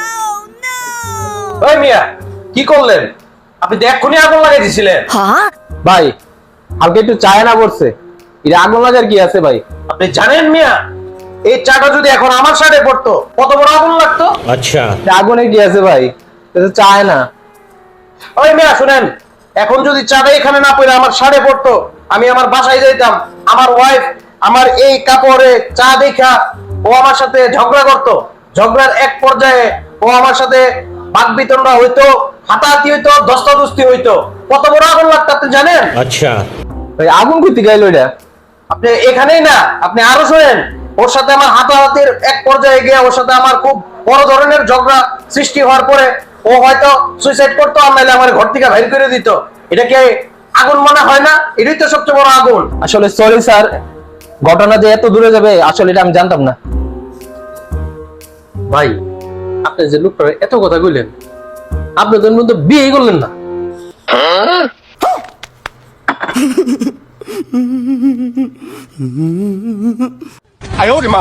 Oh, ওই মিয়া কি করলেন? আপনি আগুন লাগিয়ে দিছিলেন। ভাই একটু এটা আগুন লাগার কি আছে ভাই? আপনি জানেন মিয়া এই চাটা যদি এখন আমার সাথে পড়তো কত বড় আগুন লাগতো? আচ্ছা। আগুনে কি আছে ভাই? এটা চায় না। ওই মিয়া শুনেন এখন যদি চাটা এখানে না পড়ে আমার সাড়ে পড়তো আমি আমার বাসায় যাইতাম। আমার ওয়াইফ আমার এই কাপড়ে চা দেখা ও আমার সাথে ঝগড়া করত। ঝগড়ার এক পর্যায়ে ও আমার সাথে বাক হইতো হাতাহাতি হইতো দস্তাদস্তি হইতো। কত বড় আগুন লাগতো আপনি জানেন? আচ্ছা। ওই আগুন কুতি গাইল ওইটা আপনি এখানেই না আপনি আরও শোনেন। ওর সাথে আমার হাতাহাতির এক পর্যায়ে গিয়ে ওর সাথে আমার খুব বড় ধরনের ঝগড়া সৃষ্টি হওয়ার পরে ও হয়তো সুইসাইড করতো আর আমার ঘর থেকে বাইর করে দিত। এটা কি আগুন মনে হয় না? এটাই তো সবচেয়ে বড় আগুন। আসলে সরি স্যার ঘটনা যে এত দূরে যাবে আসলে এটা আমি জানতাম না। ভাই আপনি যে লোকটার এত কথা কইলেন আপনি তো মধ্যে বিয়ে করলেন না। আয় ওরে মা।